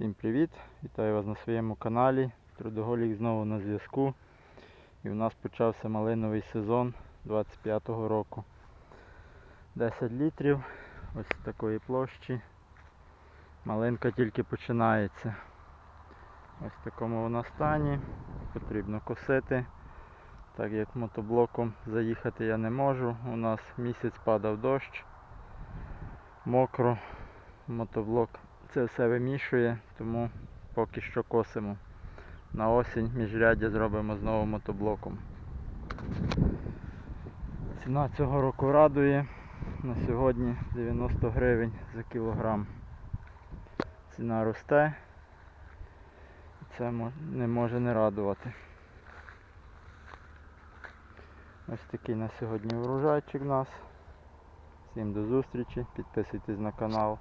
Всім привіт! Вітаю вас на своєму каналі. Трудоголік знову на зв'язку. І у нас почався малиновий сезон 25-го року. 10 літрів, ось такої площі. Малинка тільки починається. Ось в такому вона стані. Потрібно косити. Так як мотоблоком заїхати я не можу. У нас місяць падав дощ. Мокро. Мотоблок це все вимішує, тому поки що косимо. На осінь міжряддя зробимо знову мотоблоком. Ціна цього року радує. На сьогодні 90 гривень за кілограм. Ціна росте. Це не може не радувати. Ось такий на сьогодні врожайчик у нас. Всім до зустрічі, підписуйтесь на канал.